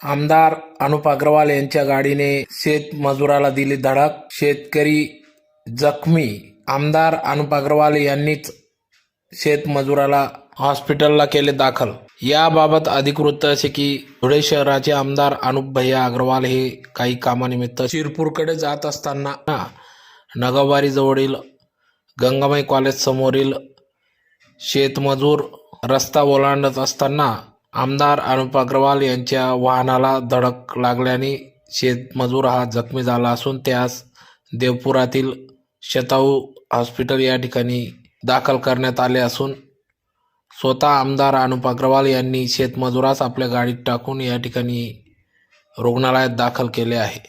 आमदार अनुप अग्रवाल यांच्या गाडीने शेतमजुराला दिली धडक. शेतकरी जखमी. आमदार अनुप अग्रवाल यांनीच शेतमजुराला हॉस्पिटलला केले दाखल. याबाबत अधिक वृत्त असे की धुळे शहराचे आमदार अनुप भैया अग्रवाल हे काही कामानिमित्त शिरपूरकडे जात असताना नगावारी जवळील गंगामाई कॉलेज समोरील शेतमजूर रस्ता ओलांडत असताना आमदार अनुप अग्रवाल यांच्या वाहनाला धडक लागल्याने शेतमजूर हा जखमी झाला असून त्यास देवपुरातील शताऊ हॉस्पिटल या ठिकाणी दाखल करण्यात आले असून स्वतः आमदार अनुप अग्रवाल यांनी शेतमजुरास आपल्या गाडीत टाकून या ठिकाणी रुग्णालयात दाखल केले आहे.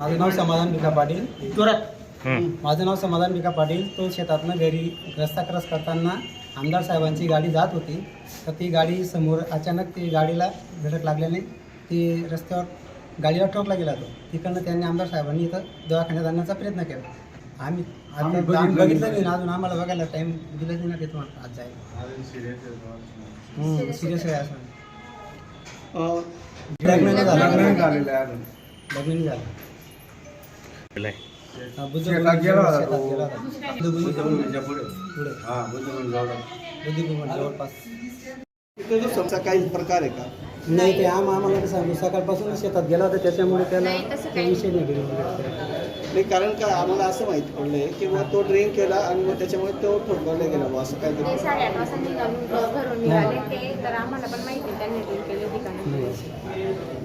माझं नाव समाधान भिका पाटील. माझं नाव समाधान भिका पाटील. तो शेतातनं घरी रस्ता क्रॉस करताना आमदार साहेबांची गाडी जात होती. तर ती गाडी समोर अचानक ती गाडीला धडक लागल्याने ती रस्त्यावर गाडीला ठोकला गेला तो. तिकडनं त्यांनी आमदार साहेबांनी इथं दवाखान्यात आणण्याचा प्रयत्न केला. आम्ही आता बघितलं नाही. ना अजून आम्हाला बघायला टाईम दिलाच नाही ना ते तुम्हाला. आज जायला सिरियस आहे असं लग्न नाही झालं. लग्न नाही झालं. हा, बुद्ध शेतात गेला होता. बुद्ध भूमी पुढे. बुद्ध भूमी जवळपास. इथे जो समजा काही प्रकार आहे का? नाही ते आम आम्हाला कसं सांगू सकाळपासून शेतात गेला होता त्याच्यामुळे त्याला नाही, तसं तो काही विषय नाही. गेला. नाही कारण का आम्हाला असं माहिती पडलंय की बुवा तो ड्रिंक केला आणि मग त्याच्यामुळे तो ठोकवला गेला बुवा असं ते काहीतरी साडेआठ वाजता निघालून घरून निघाले ते तर आम्हाला पण माहिती त्यांनी ड्रिंक केली होती का नाही.